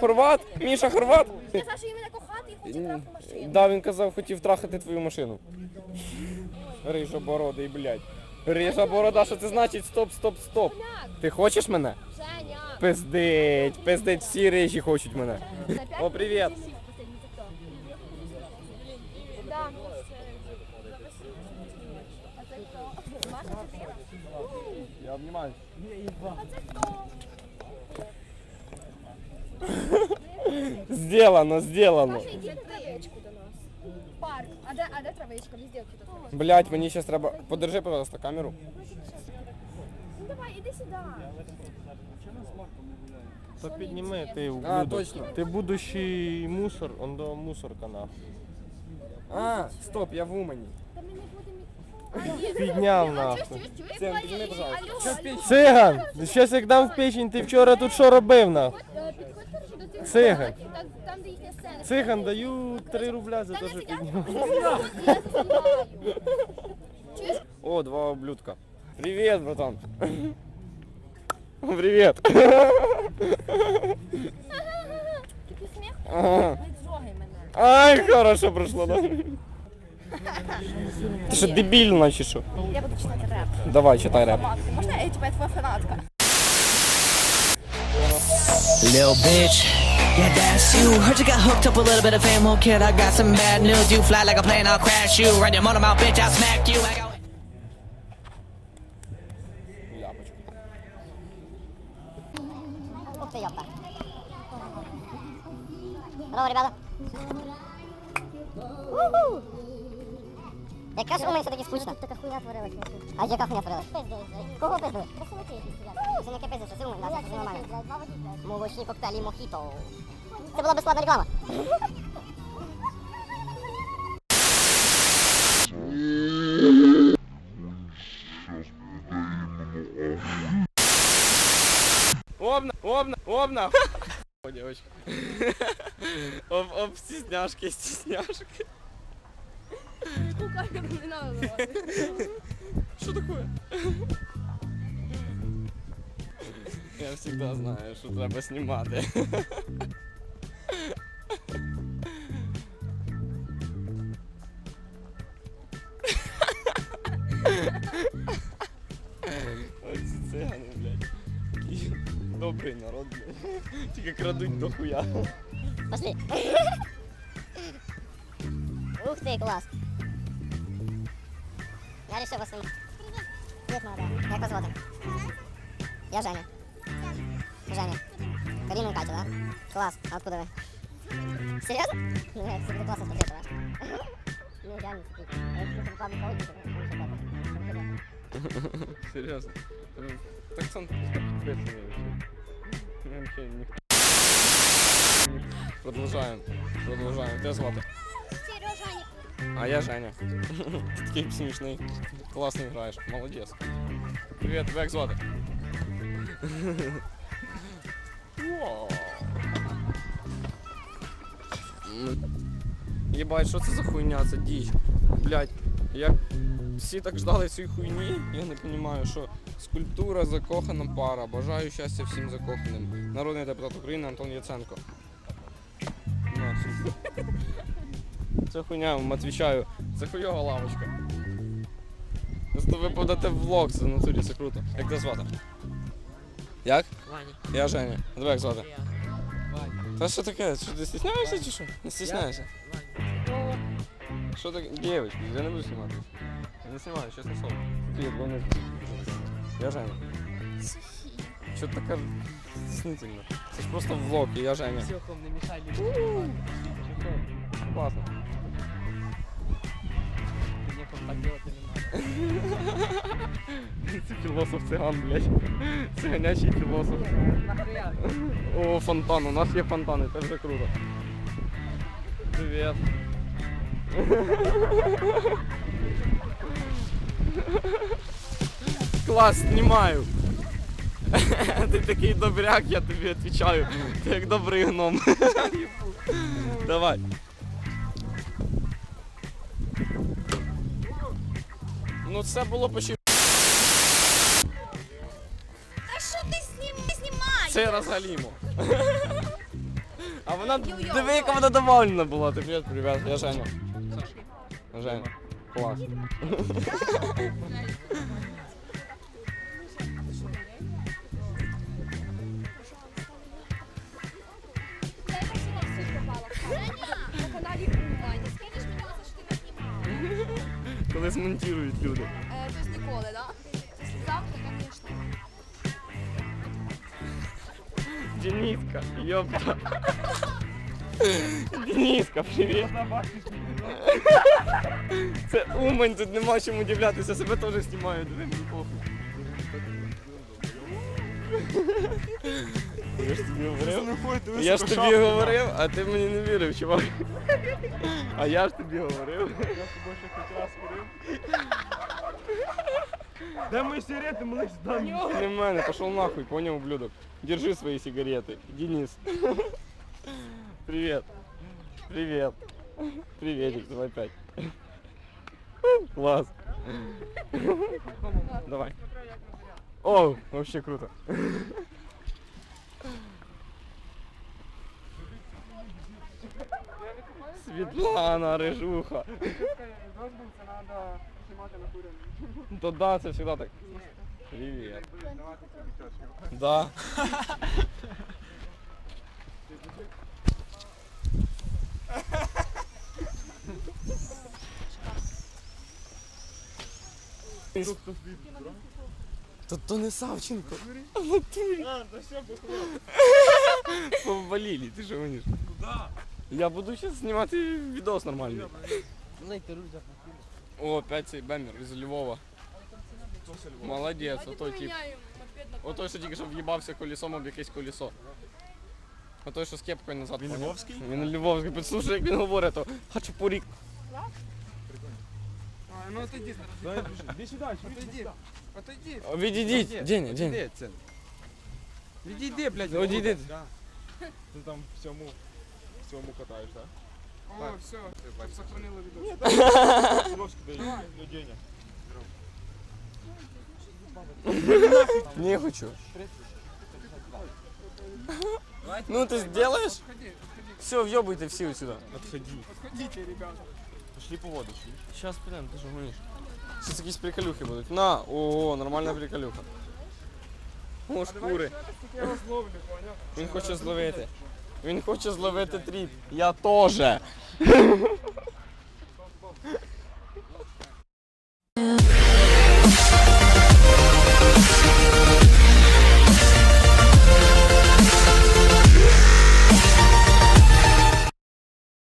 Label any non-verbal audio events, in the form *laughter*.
Хорват? Міша Хорват? Казав, що він мене кохати і хоче трахати машину. Да, він казав, хотів трахати твою машину. Рижа бородий, блядь. Рижа борода, що це значить? Стоп, стоп, стоп. Ти хочеш мене? Женя. Пиздить, пиздить, всі рижі хочуть мене. О, привіт. Да. А це хто? Маша, це? Я обнімаю. А це хто? Сделано, сделано. Маша, йди травичку до нас. Парк. А де, а де травичка? Везде тут. Блять, мені зараз треба. Подержи, пожалуйста, камеру. Ну давай, іди сюди. Та підніми, ти А, ублюдок. точно. Ти будущий мусор, он до мусорка нахуй. А, стоп, я в Умані. Та ми не будемо... А, ні. Підняв А, нахуй. чуєш, чуєш, чуєш? Це, Ваня, підніми, і- пожалуйста. алло, Щас алло. печень. Циган! Щас як дам в печень, ти вчора тут що робив нахуй? Е, Підходь коротше до цих Циган. квадратів, там- Там, де їхня сцена. Циган даю 3 рубля за Та те, не що *laughs* сидять, підняв. я заставляю. Чуєш? О, два ублюдка. Привет, братан. Привет. Такий сміх? Ага. Не трогай мене. Ай, хорошо прошло, да? *laughs* Ти що, дебільна чи що? Я буду читати реп. Давай, читай реп. Матка, Можна я типа твоя фанатка? Little bitch, Yeah, that's you. Heard you got hooked up a little bit of fame, Well, kid. I got some bad news. You fly like a plane, I'll crash you. Run your motormouth, bitch, I'll smack you. I got Bravo, ribada. Woohoo! Яка ж у мене все-таки скучно? Така хуйня творилась. А яка хуйня творилась? Кого пиздили? Це не кипиздив, що це умер, да, це нормально. Молочні коктейлі мохіто. Це була безплатна реклама. Обна, обна, обна. О, девочка. Об, об стесняшки, стесняшки. Яку камеру не надо. Что такое? Я всегда знаю, що треба знімати. Оці цигани, блядь. Який Добрий народ, блядь. Тільки крадуть до хуя. Пошли. Ух ты, класс. Я решил вас снимать. Привет, молодая. Як вас звати? Я Женя. Женя. Карина и Катя, да? Класс. А откуда вы? Серьезно? Ну, это всегда классно смотреть, да? Ну, реально, такие. Я просто рекламу холодную, *laughs* Серйозно. Так сон підписаний вообще. Вообще ніхто. Продовжаємо. Продовжаємо. Тебе звати? Сережаник. А я Женя. Ти такий *laughs* смішний. Класно граєш. Молодець. Привіт, тебе як звати? Вау. М. Єбать, що це за хуйня, це діч. Блять, як всі так ждали цієї хуйні, я не розумію, що скульптура закохана пара. Бажаю щастя всім закоханим. Народний депутат України Антон Яценко. Це хуйня, вам відповідаю. Це хуйова лавочка. Просто ви подате влог, це в натурі, це круто. Як тебе звати? Як? Ваня. Я Женя. А Тебе як звати? Та що таке? Що ти стісняєшся чи що? Не стісняйся. Що таке? Дівчатки, я не буду знімати. Я не знімаю, чесне слово. Привіт, головне. Я Женя. Що ти така стіснительна? Це ж просто влог, і я Женя. Психом не мешай Класно. Мне так делать не надо. *laughs* Це філософ циган, блядь. Циганячий філософ. О, фонтан, у нас є фонтани, це вже круто. Привіт. Клас, знімаю. Ти такий добряк, я тобі відповідаю. Ти як добрий гном. Давай. Ну це було почти. Та що ти знім- знімаєш? Це розгалімо. *laughs* Вона диви, яка вона довольна була. Ти привіт, привіт, я Женя. Женя. Клас. *laughs* Коли змонтують люди. То есть ніколи, да? Завтра, конечно. Дениска, ёпта. Дениска, привіт. Це Умань, тут нема чим удивлятися, себе теж знімаю, диви, мені похуй. Я ж тобі говорив. Я ж тобі говорив, а ти мені не вірив, чувак. А я ж тобі говорив. Де мої сигарети, малиш, там. Не в мене, пошел нахуй, понял, ублюдок. Держи свои сигареты. Денис. Привет. Привет. Приветик, давай пять. Класс. Давай. О, вообще круто. Светлана, рыжуха. Да да, це всегда так. Привет. Да. То, то не Савченко. А в натурі. Повалили, ти що гониш? Куда? Я буду зараз знімати відос нормальний. О, опять цей бемер із Львова. Молодець, ото тип. Ото, що тільки що в'їбався колесом об якесь колесо. Ото, що з кепкою назад. Він Львовський? Він Львовський. Послухай, як він говорить, то хачапурік. Іди сюди, отойди. Отойди. Відійдіть, Деня, Деня. Де це? Відійди, блядь. Одійди. Ти там в цьому, в цьому катаєш, так? О, все, сохранили відео. Трошки дай Деня. Не хочу. Ну ты сделаешь? Все, въебайте все отсюда. Отходи. Ходіть, ребята. Пішли по воду. Сейчас прям, ты же гонишь. Сейчас якісь приколюхи будуть. На, о, нормальна приколюха. О, шкури. Я вас ловлю, поняв? Він хоче зловити. Він хоче зловити тріп. Я теж. Yeah. *laughs* *laughs*